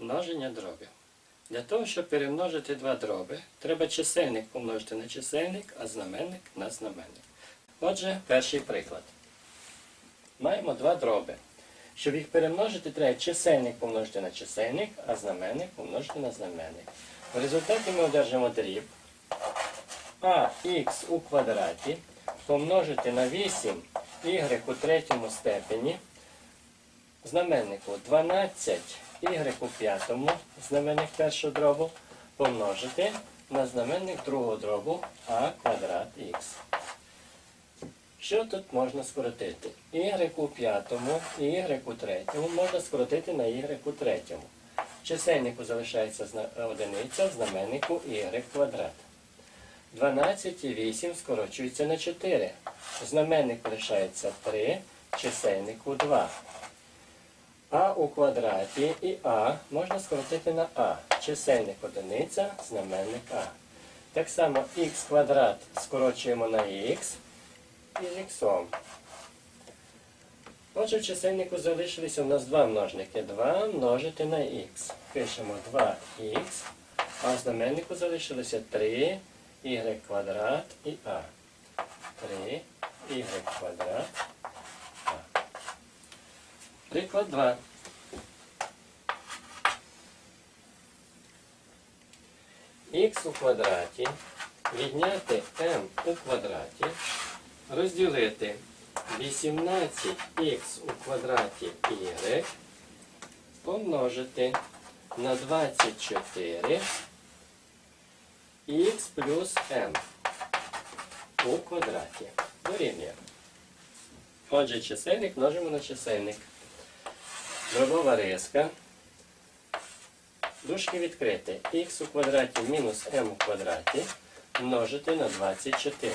Множення дробів. Для того, щоб перемножити два дроби, треба чисельник помножити на чисельник, а знаменник на знаменник. Отже, перший приклад. Маємо два дроби. Щоб їх перемножити, треба чисельник помножити на чисельник, а знаменник помножити на знаменник. В результаті ми одержимо дріб ах у квадраті помножити на 8 y у третьому степені знаменнику 12 y у п'ятому знаменник першого дробу помножити на знаменник другого дробу а квадрат х. Що тут можна скоротити? y у п'ятому і y у третьому можна скоротити на y у третьому. Чисельнику залишається одиниця, в знаменнику y квадрат. 12 і 8 скорочується на 4. В знаменнику лишається 3, чисельнику 2. А у квадраті і А можна скоротити на А. Чисельник одиниця, знаменник А. Так само х квадрат скорочуємо на х із х. Отже, в чисельнику залишилися у нас два множники. 2 множити на х. Пишемо 2х, а в знаменнику залишилося 3 y квадрат і а. 3 y квадрат. Приклад 2. х у квадраті відняти m у квадраті розділити 18х у квадраті y помножити на 24 х плюс m у квадраті дорівнює. Отже, чисельник множимо на чисельник. Дробова риска. Дужки відкрити. х у квадраті мінус m у квадраті множити на 24.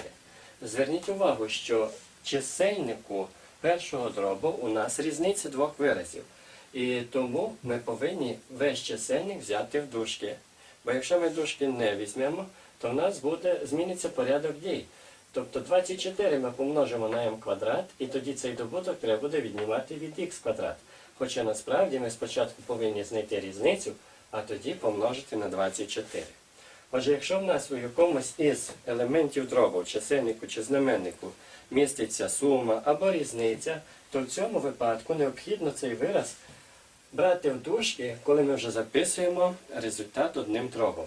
Зверніть увагу, що чисельнику першого дробу у нас різниця двох виразів. І тому ми повинні весь чисельник взяти в дужки. Бо якщо ми дужки не візьмемо, то в нас буде зміниться порядок дій. Тобто 24 ми помножимо на m квадрат, і тоді цей добуток треба буде віднімати від x квадрат. Хоча насправді ми спочатку повинні знайти різницю, а тоді помножити на 24. Отже, якщо в нас у якомусь із елементів дробу, чисельнику чи знаменнику міститься сума або різниця, то в цьому випадку необхідно цей вираз брати в дужки, коли ми вже записуємо результат одним дробом.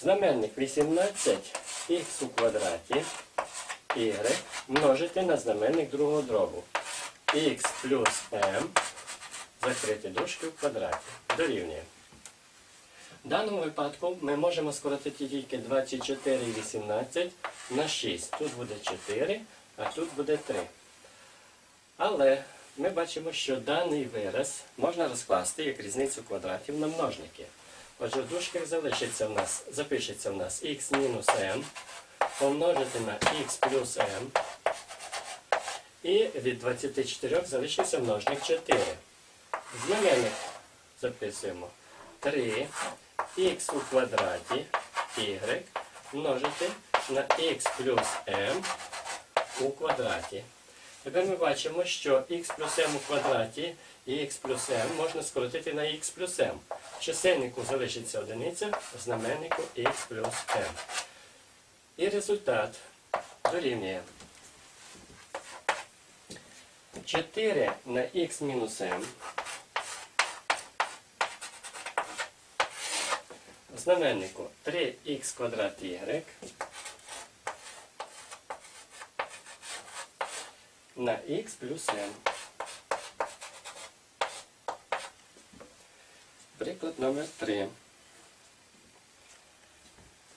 Знаменник 18х у квадраті y множити на знаменник другого дробу. Х плюс m закрити дужки в квадраті. Дорівнює. В даному випадку ми можемо скоротити тільки 24 і 18 на 6. Тут буде 4, а тут буде 3. Але ми бачимо, що даний вираз можна розкласти як різницю квадратів на множники. Отже, в дужках залишиться в нас, запишеться в нас х мінус m помножити на х плюс m. І від 24 залишився множник 4. Знаменник записуємо 3 х у квадраті y множити на х плюс m у квадраті. Тепер ми бачимо, що х плюс m у квадраті і х плюс m можна скоротити на х плюс m. В чисельнику залишиться одиниця, в знаменнику х плюс m. І результат дорівнює 4 на х мінус m в знаменнику 3х квадрат y на х плюс m. Приклад номер 3.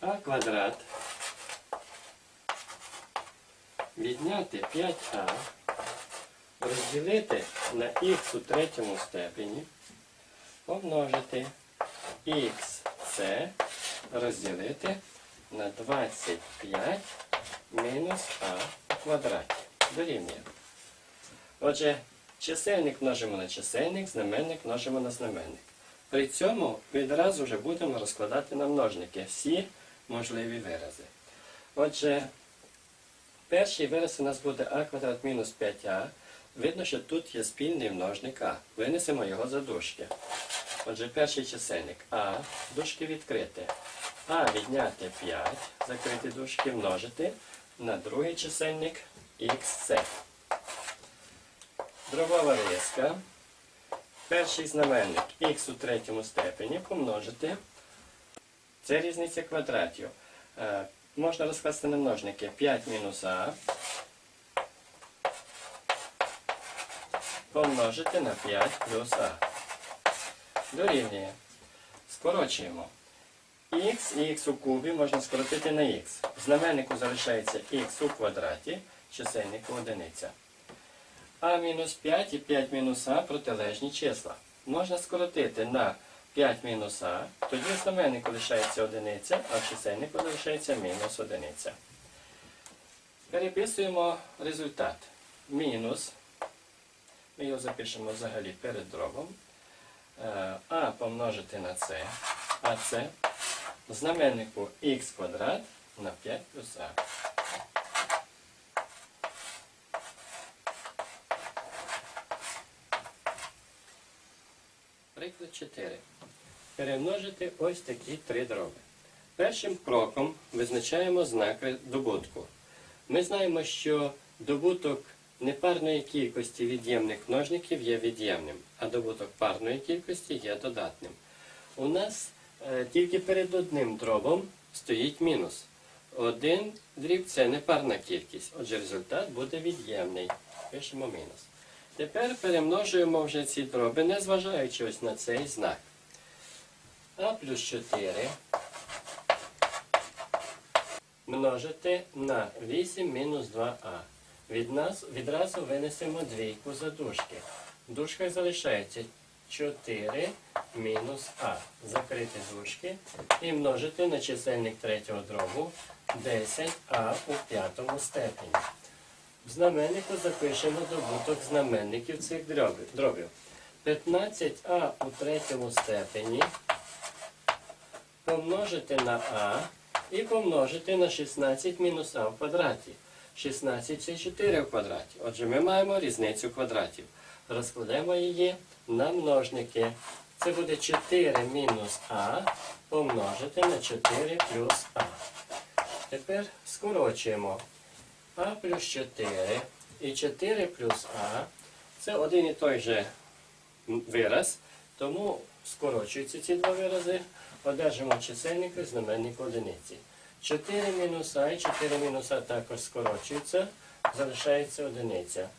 А квадрат відняти 5а розділити на х у третьому степені помножити xc розділити на 25 мінус а у квадраті. Дорівнює. Отже, чисельник множимо на чисельник, знаменник множимо на знаменник. При цьому відразу вже будемо розкладати на множники всі можливі вирази. Отже, перший вираз у нас буде а квадрат мінус 5а. Видно, що тут є спільний множник А. Винесемо його за дужки. Отже, перший чисельник А, дужки відкрити. А відняти 5, закриті дужки, множити на другий чисельник XC. Дробова риска. Перший знаменник х у третьому степені помножити. Це різниця квадратів. Е, можна розкласти на множники 5 мінус а помножити на 5 плюс а. Дорівнює. Скорочуємо. х і х у кубі можна скоротити на х. Знаменнику залишається х у квадраті, чисельнику одиниця. А мінус 5 і 5 мінус А протилежні числа. Можна скоротити на 5 мінус А, тоді в знаменнику лишається одиниця, а в чисельнику залишається мінус одиниця. Переписуємо результат. Мінус. Ми його запишемо взагалі перед дробом. Е, А помножити на С, а це знаменнику х квадрат на 5 плюс А. Приклад 4. Перемножити ось такі три дроби. Першим кроком визначаємо знак добутку. Ми знаємо, що добуток непарної кількості від'ємних множників є від'ємним, а добуток парної кількості є додатним. У нас е, тільки перед одним дробом стоїть мінус. Один дріб це непарна кількість, отже результат буде від'ємний. Пишемо мінус. Тепер перемножуємо вже ці дроби, не зважаючи ось на цей знак. А плюс 4 множити на 8 мінус 2а. Від нас відразу винесемо двійку за дужки. В залишається 4 мінус а. Закрити дужки і множити на чисельник третього дробу 10а у п'ятому степені. В знаменнику запишемо добуток знаменників цих дробів. 15а у третьому степені помножити на а і помножити на 16 мінус а в квадраті. 16 це 4 в квадраті. Отже, ми маємо різницю квадратів. Розкладемо її на множники. Це буде 4 мінус а помножити на 4 плюс а. Тепер скорочуємо. А плюс 4 і 4 плюс А це один і той же вираз, тому скорочуються ці два вирази, одержимо чисельник і знаменник одиниці. 4 мінус А і 4 мінус А також скорочуються, залишається одиниця.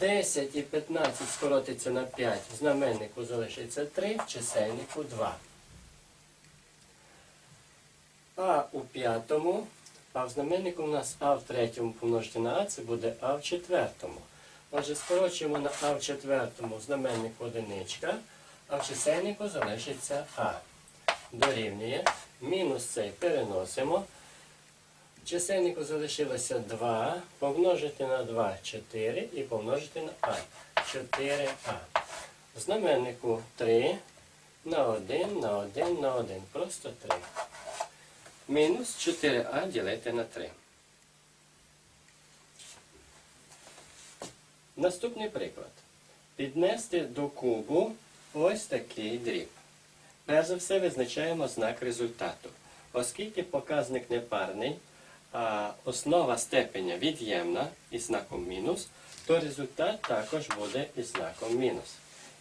10 і 15 скоротиться на 5, в знаменнику залишиться 3, в чисельнику 2. А у п'ятому а в знаменнику у нас А в третьому помножити на А, це буде А в четвертому. Отже, скорочуємо на А в четвертому в знаменнику одиничка, а в чисельнику залишиться А. Дорівнює. Мінус цей переносимо. Чисельнику залишилося 2, помножити на 2 4 і помножити на А. 4А. В знаменнику 3 на 1, на 1, на 1. Просто 3. Мінус 4а ділити на 3. Наступний приклад. Піднести до кубу ось такий дріб. Перш за все визначаємо знак результату. Оскільки показник непарний, а основа степеня від'ємна із знаком мінус, то результат також буде із знаком мінус.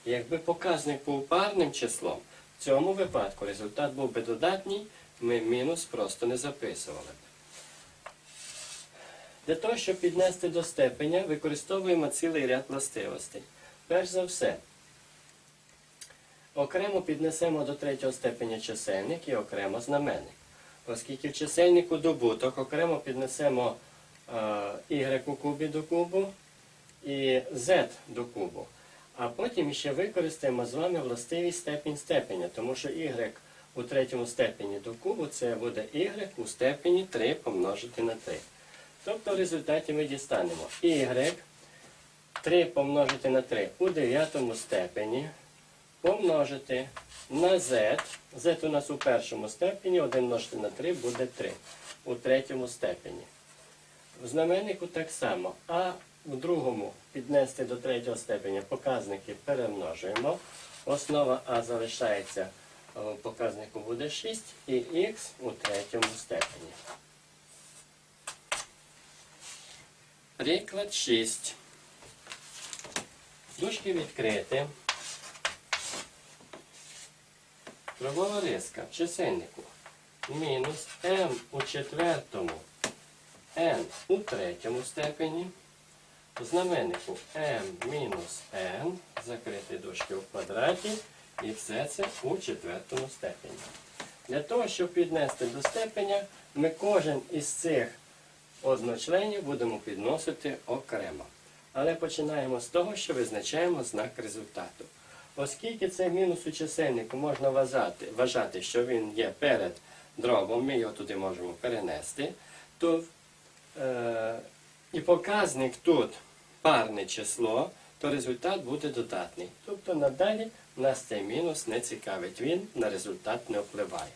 Якби показник був парним числом, в цьому випадку результат був би додатній, ми мінус просто не записували. Для того, щоб піднести до степеня, використовуємо цілий ряд властивостей. Перш за все, окремо піднесемо до третього степеня чисельник і окремо знаменник. Оскільки в чисельнику добуток окремо піднесемо е, y у кубі до кубу і z до кубу. А потім ще використаємо з вами властивість степінь степеня, тому що y у третьому степені до кубу це буде y у степені 3 помножити на 3. Тобто в результаті ми дістанемо y 3 помножити на 3 у дев'ятому степені помножити на z. z у нас у першому степені, 1 множити на 3 буде 3 у третьому степені. В знаменнику так само. А в другому піднести до третього степеня показники перемножуємо. Основа А залишається, е, показнику буде 6 і х у третьому степені. Приклад 6. Дужки відкриті. Кругова риска в чисельнику мінус m у четвертому n у третьому степені. В знаменнику m мінус n, закрити дужки в квадраті, і все це у четвертому степені. Для того, щоб піднести до степеня, ми кожен із цих одночленів будемо підносити окремо. Але починаємо з того, що визначаємо знак результату. Оскільки цей мінус у чисельнику можна вважати, вважати, що він є перед дробом, ми його туди можемо перенести, то е, і показник тут парне число, то результат буде додатний. Тобто надалі нас цей мінус не цікавить, він на результат не впливає.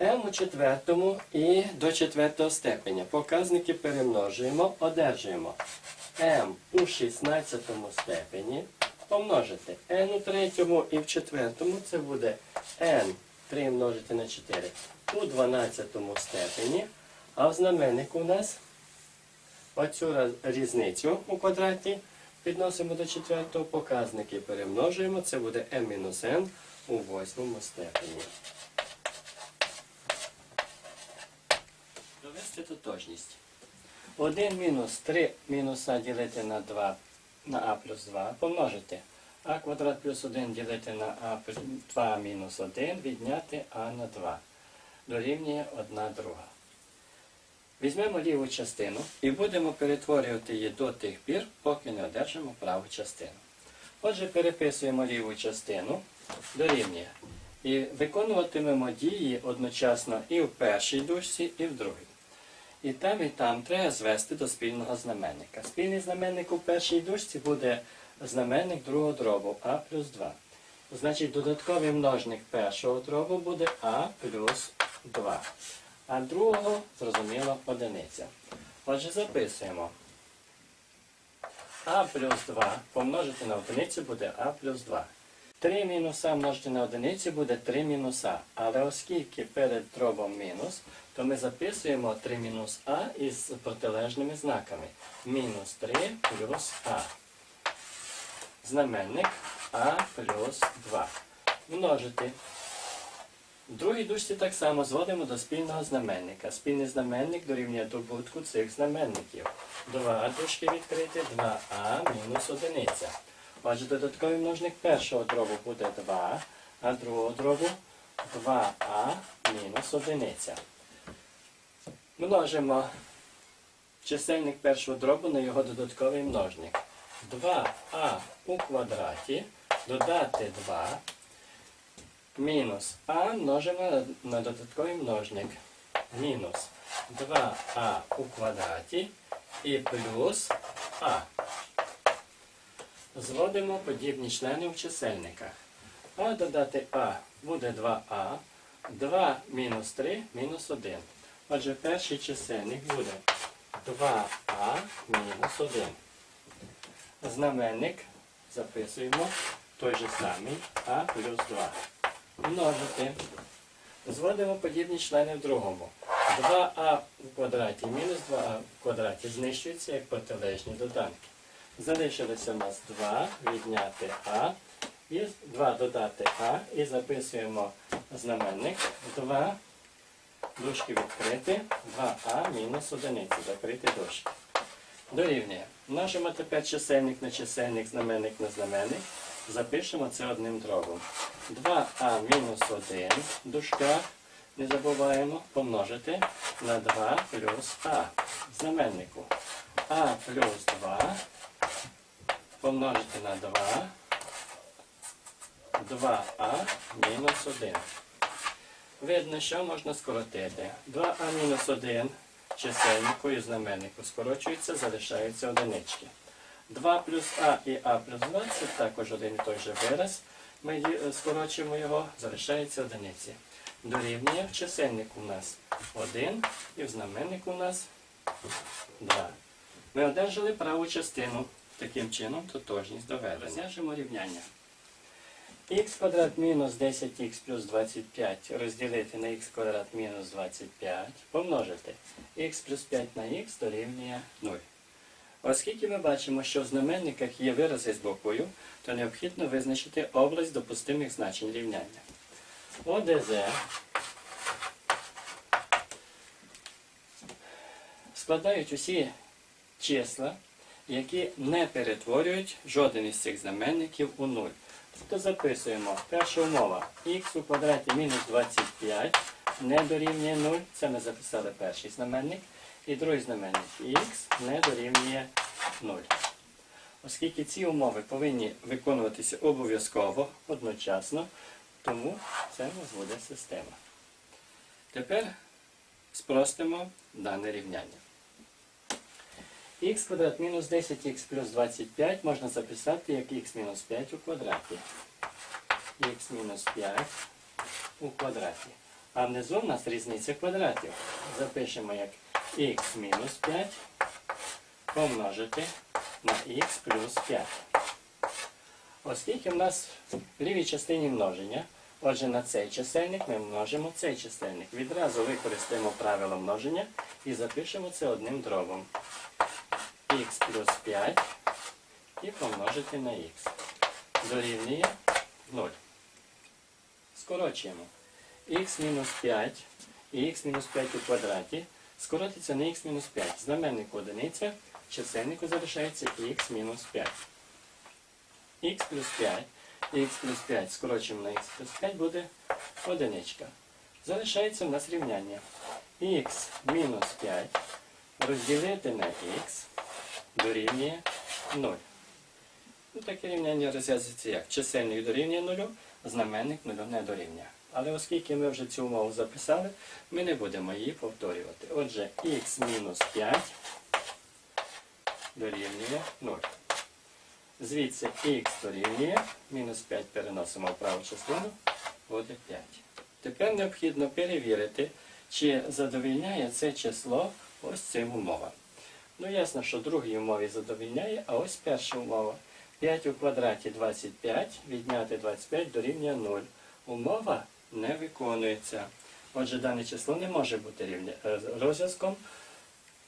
m у четвертому і до четвертого степеня. Показники перемножуємо, одержуємо m у 16 степені помножити n у третьому і в четвертому це буде n 3 множити на 4 у 12 степені. А в знаменнику у нас оцю різницю у квадраті підносимо до четвертого показники перемножуємо. Це буде m-n у восьмому степені. Довести тотожність. 1 мінус 3 мінус а ділити на 2 на а плюс 2 помножити. а квадрат плюс 1 ділити на а 2 мінус 1 відняти а на 2. Дорівнює 1 друга. Візьмемо ліву частину і будемо перетворювати її до тих пір, поки не одержимо праву частину. Отже, переписуємо ліву частину дорівнює. І виконуватимемо дії одночасно і в першій дужці, і в другій. І там, і там треба звести до спільного знаменника. Спільний знаменник у першій дужці буде знаменник другого дробу а плюс 2. Значить, додатковий множник першого дробу буде а плюс 2. А другого, зрозуміло, одиниця. Отже, записуємо. а плюс 2 помножити на одиницю буде а плюс 2. 3 мінус а множити на одиницю буде 3 мінус а. Але оскільки перед дробом мінус, то ми записуємо 3 мінус а із протилежними знаками. Мінус 3 плюс а. Знаменник а плюс 2. Множити. В другій дужці так само зводимо до спільного знаменника. Спільний знаменник дорівнює добутку цих знаменників. 2 дужки відкрити, 2а мінус одиниця. Отже, додатковий множник першого дробу буде 2, а другого дробу 2а мінус одиниця. Множимо чисельник першого дробу на його додатковий множник. 2а у квадраті додати 2 мінус а множимо на- додатковий множник. Мінус 2а у квадраті і плюс а. Зводимо подібні члени в чисельниках. А додати А буде 2А. 2 мінус 3 мінус 1. Отже, перший чисельник буде 2А мінус 1. Знаменник записуємо той же самий А плюс 2. Множити. Зводимо подібні члени в другому. 2а в квадраті мінус 2а в квадраті знищуються як протилежні доданки. Залишилося у нас 2 відняти а, і 2 додати а, і записуємо знаменник 2, дужки відкрити, 2а мінус 1, закрити дужки. Дорівнює. Множимо тепер чисельник на чисельник, знаменник на знаменник. Запишемо це одним дробом. 2а мінус 1 в дужках, не забуваємо, помножити на 2 плюс а знаменнику. а плюс 2 помножити на 2, 2а мінус 1. Видно, що можна скоротити. 2а мінус 1 чисельнику і знаменнику скорочується, залишаються одинички. 2 плюс а і а плюс 2 це також один і той же вираз. Ми скорочуємо його, залишається одиниці. Дорівнює в чисельнику у нас 1 і в знаменнику у нас 2. Ми одержали праву частину. Таким чином тотожність доведена. Розв'яжемо рівняння. х квадрат мінус 10х плюс 25 розділити на х квадрат мінус 25 помножити х плюс 5 на х дорівнює 0. Оскільки ми бачимо, що в знаменниках є вирази з буквою, то необхідно визначити область допустимих значень рівняння. ОДЗ складають усі числа, які не перетворюють жоден із цих знаменників у 0. Тобто записуємо перша умова х у квадраті мінус 25 не дорівнює 0. Це ми записали перший знаменник. І другий знаменник х не дорівнює 0. Оскільки ці умови повинні виконуватися обов'язково одночасно, тому це у буде система. Тепер спростимо дане рівняння. Х квадрат мінус 10х плюс 25 можна записати як х мінус 5 у квадраті. х мінус 5 у квадраті. А внизу в нас різниця квадратів. Запишемо як х мінус 5 помножити на х плюс 5. Оскільки в нас в лівій частині множення, отже на цей чисельник ми множимо цей чисельник. Відразу використаємо правило множення і запишемо це одним дробом. Х плюс 5 і помножити на х. Дорівнює 0. Скорочуємо. х мінус 5 і х мінус 5 у квадраті скоротиться на х мінус 5. Знаменник одиниця, чисельнику залишається х мінус 5. х плюс 5 і х плюс 5 скорочуємо на х плюс 5 буде одиничка. Залишається в нас рівняння. х мінус 5 розділити на х дорівнює 0. Ну, таке рівняння розв'язується як? Чисельник дорівнює 0, знаменник 0 не дорівнює. Але оскільки ми вже цю умову записали, ми не будемо її повторювати. Отже, х мінус 5 дорівнює 0. Звідси х дорівнює, мінус 5 переносимо в праву частину, буде 5. Тепер необхідно перевірити, чи задовільняє це число ось цим умовам. Ну, ясно, що другій умові задовільняє, а ось перша умова. 5 у квадраті 25, відняти 25 дорівнює 0. Умова не виконується. Отже, дане число не може бути рівня, е, розв'язком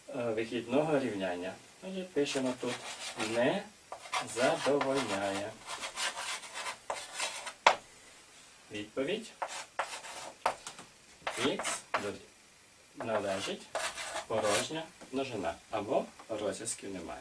е, вихідного рівняння. Отже, пишемо тут не задовольняє. Відповідь х належить порожня множина або розв'язків немає.